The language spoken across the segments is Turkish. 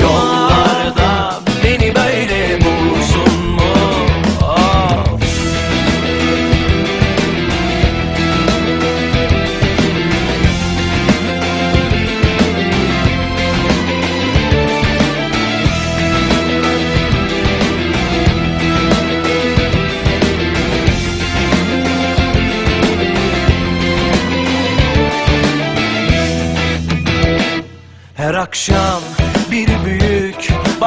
yollarda Beni böyle bulsun mu? Her akşam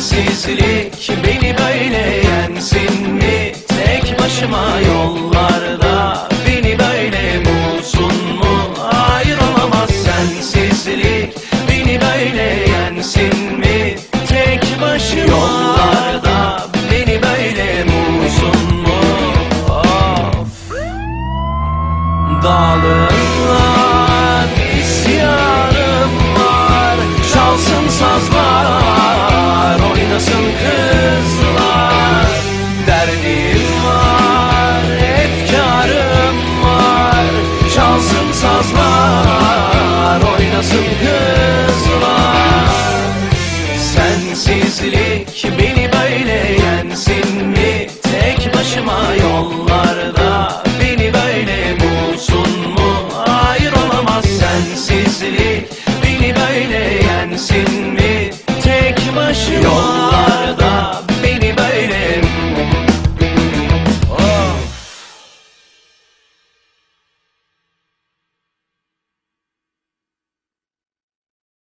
Sensizlik beni böyle yensin mi? Tek başıma yollarda beni böyle bulsun mu? Hayır olamaz sensizlik beni böyle yensin mi? Tek başıma yollarda beni böyle bulsun mu? Of. Dağlarlar isyanım var Çalsın sazlar